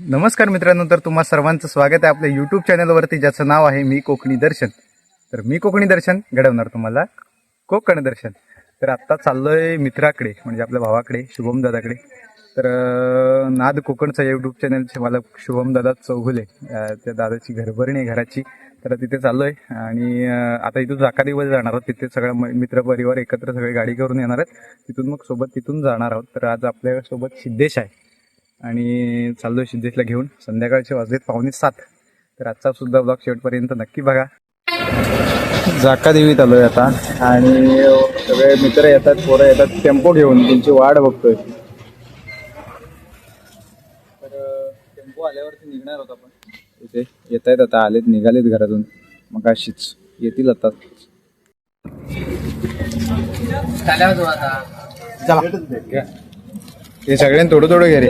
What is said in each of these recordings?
नमस्कार मित्रांनो तर तुम्हा सर्वांचं स्वागत आहे आपल्या यूट्यूब चॅनलवरती ज्याचं नाव आहे मी कोकणी दर्शन. तर मी कोकणी दर्शन घडवणार तुम्हाला. कोकण दर्शन. तर आत्ता चाललोय मित्राकडे म्हणजे आपल्या भावाकडे शुभम दादाकडे. तर नाद कोकणचा यूट्यूब चॅनलचे मला शुभम दादा चौगुले त्या दादाची घरभरणी आहे घराची. तर तिथे चाललोय आणि आता इथून जाका दिवस जाणार आहोत. तिथे सगळं म- मित्रपरिवार एकत्र सगळे गाडी करून येणार आहेत. तिथून मग सोबत तिथून जाणार आहोत. तर आज आपल्यासोबत सिद्धेश आहे. आणि चाललोय सिद्धेशला घेऊन. संध्याकाळचे वाजलेत पावणे सात. तर आजचा सुद्धा ब्लॉग शेवटपर्यंत नक्की बघा. जाका देवीत आलोय आता. आणि सगळे मित्र येतात पोरं येतात टेम्पो घेऊन. त्यांची वाट बघतोय. तर टेम्पो आल्यावरती निघणार होता पण इथे येत आहेत आता आलेत निघालेत घरातून. मग अशीच येतील आता. ते सगळ्यांनी थोडं थोडं घे रे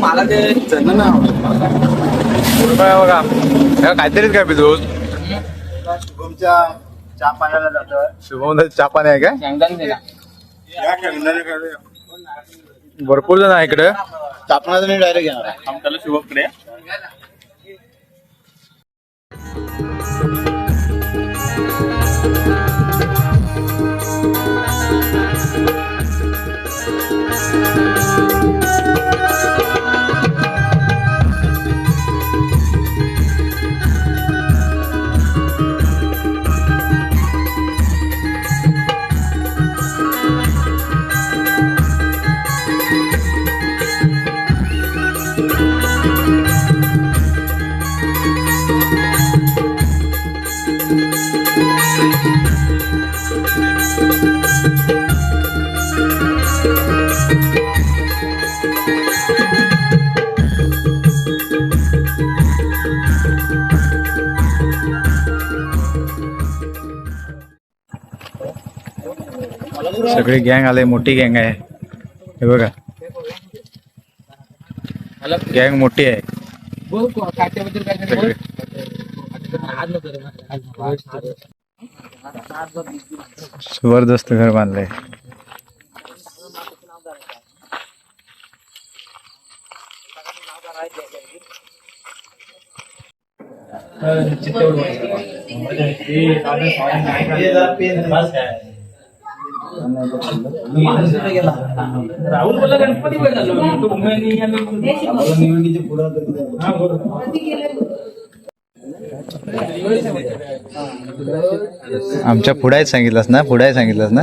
मला ते जण ना. बघा. ह्या काहीतरीच काय पितोस शुभमच्या चहा पाण्याला जातं शुभम चहा पाणी आहे काय? भरपूर जण आहे इकडे. तापणाचं नाही डायरेक्ट येणार आहे. आमच्याला शुभमकडे सगळी गँग आले मोठी गँग आहे हे बघा गँग मोठी आहे ज़बरदस्त घर बांधलंय राहुल बोलला गणपती वेळ झालो तो उमेदनी आमच्या पुढे सांगितलंस ना पुढे सांगितलंस ना?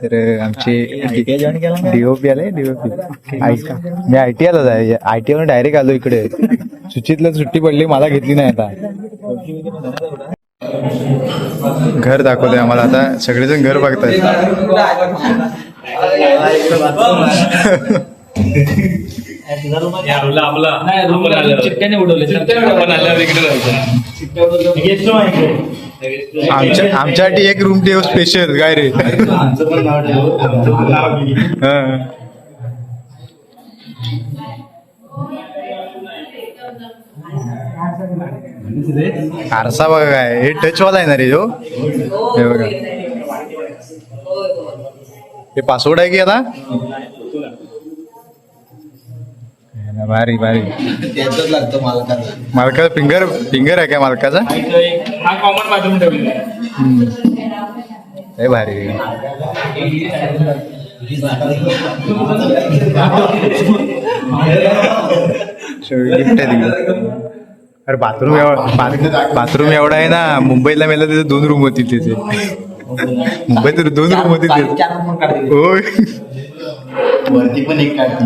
तर आमचे डीओपी आले डीओपी मी आय टी आला आहे. आय टी डायरेक्ट आलो इकडे. सुचितला सुट्टी पडली मला घेतली नाही आता. घर दाखवतोय आम्हाला आता. सगळेजण घर बघतायत. आमच्या आमच्यासाठी एक रूम ठेव स्पेशल काय रे? हा. आरसा बघा काय हे टच वाला आहे ना रे जो हे बघा. हे पासवर्ड आहे की आता? भारी भारी. मालकाचा फिंगर फिंगर आहे काय मालकाचा? हा भारी. गिफ्ट आहे अरे बाथरूम एवढा बाथरूम एवढा आहे ना मुंबईला मेला तिथे दोन रूम होती तिथे. मुंबईत तर दोन रूम होती तिथे. होय. वरती पण एक काढती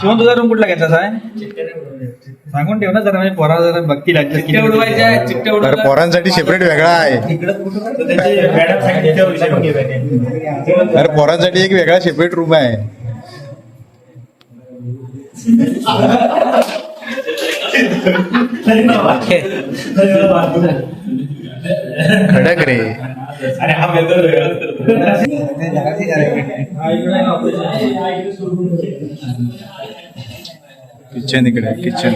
शिवून तुझा रूम कुठला घ्यायचा आहे सांगून ठेव ना जरा म्हणजे पोरा जरा बघतील किती तर पोरांसाठी सेपरेट वेगळा आहे. तर. अरे पोरांसाठी एक वेगळा सेपरेट रूम आहे. खडक रे अरे हा वेगळं वेगळं करतो. किचन इकडे किचन।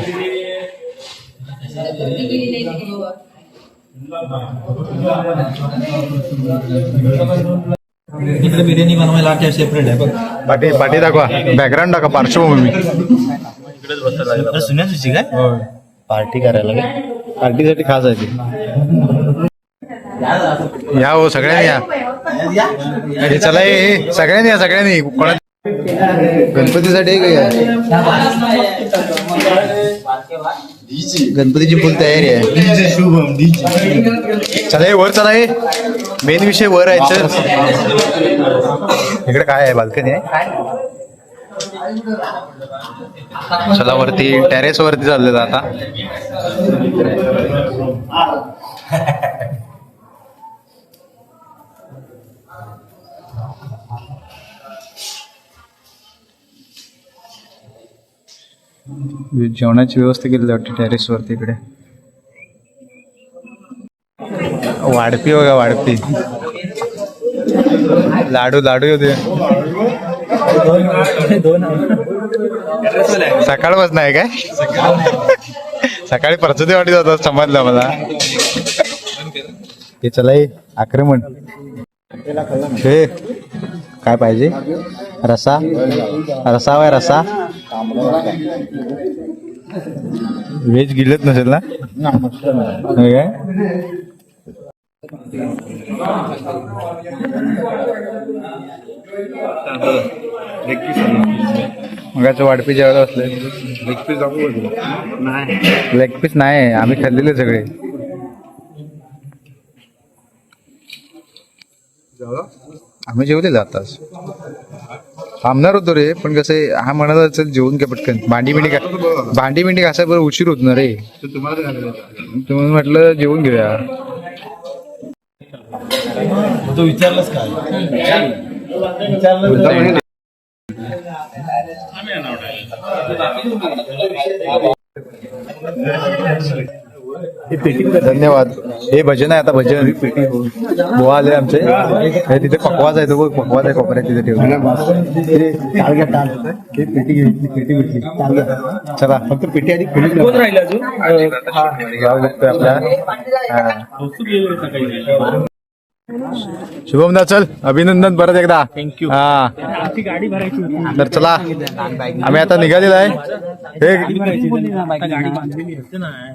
इकडे बिर्याणी बनवायला सेपरेट आहे बघ पाठी पाठी दाखवा बॅकग्राऊंड दाखवा पार्श्वभूमी सुन्या सुची काय पार्टी करायला पार्टीसाठी खास आहे ती। या हो सगळ्यांनी या. हे चला हे हे, सगळ्यांनी या सगळ्यांनी. कोणा गणपतीसाठी आहे का गणपतीची फुल तयारी आहे. चला हे वर चला हे मेन विषय वर आहे तर इकडे काय आहे? बाल्कनी आहे? चला वरती टेरेस वरती चाललेलं आता. जेवणाची व्यवस्था केली वाटते टेरेसवरती इकडे. वाढपी बघा वाढपी. लाडू लाडू होते सकाळपासून आहे काय? सकाळी परचुती वाटी होता समजलं मला. हे चला आक्रमण. हे काय पाहिजे? रसा? रसा वय रसा? व्हेज गिलत नसेल ना? काय? मगाचं वाढपी जेवायला बसले. लेग पीस दाखवू लेग पीस नाही. आम्ही खाल्लेले सगळे. आम्ही जेवले आताच. थांबणार होतो रे पण कसं आहे, हा म्हणत असेल जेवून घ्या पटकन. भांडी मिंडी का भांडी मिंडी कसा बरं उशीर होत ना रे. तुम्ही म्हटलं जेवून घेऊया. तू विचारलंस काय धन्यवाद. हे भजन आहे आता भजन. बुवा आले आमचे. हे तिथे पकवाज आहे. तो पकवाज आहे कोपऱ्यात तिथे ठेवला चला. फक्त पेटी आधी खोली कोण राहिलं अजून? आपल्या. शुभम दा चल. अभिनंदन परत एकदा. थँक्यू हा. गाडी भरायची होती. तर चला. आम्ही आता निघालेलो आहे. हे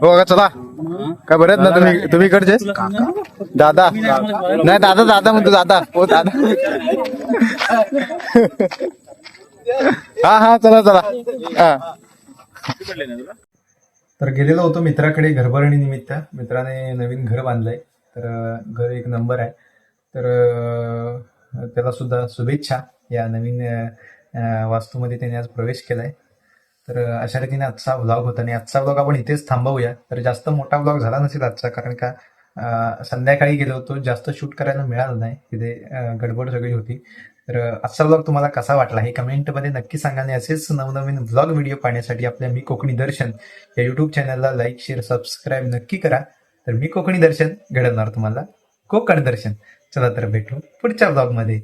हो का? चला. काय बरेच ना तुम्ही तुम्ही इकडचे? दादा. नाही दादा दादा म्हणतो दादा. हो दादा. हा हा चला चला. हा. तर गेलेलो होतो मित्राकडे घरभरणी निमित्त मित्राने नवीन घर बांधलंय. तर घर एक नंबर आहे. तर त्याला सुद्धा शुभेच्छा या नवीन वास्तूमध्ये त्याने आज प्रवेश केलाय. तर अशा रीतीने आजचा व्लॉग होता आणि आजचा व्लॉग आपण इथेच थांबवूया. तर जास्त मोठा व्लॉग झाला नसेल आजचा कारण का संध्याकाळी गेलो होतो जास्त शूट करायला मिळालं नाही. तिथे गडबड सगळी होती. तर आजचा व्लॉग तुम्हाला कसा वाटला हे कमेंटमध्ये नक्की सांगा आणि असेच नवनवीन व्लॉग व्हिडिओ पाहण्यासाठी आपल्या मी कोकणी दर्शन या युट्यूब चॅनलला लाईक शेअर सबस्क्राईब नक्की करा. तर मी कोकणी दर्शन घडवणार तुम्हाला. कोकण दर्शन. चला तर भेटू पुढच्या ब्लॉगमध्ये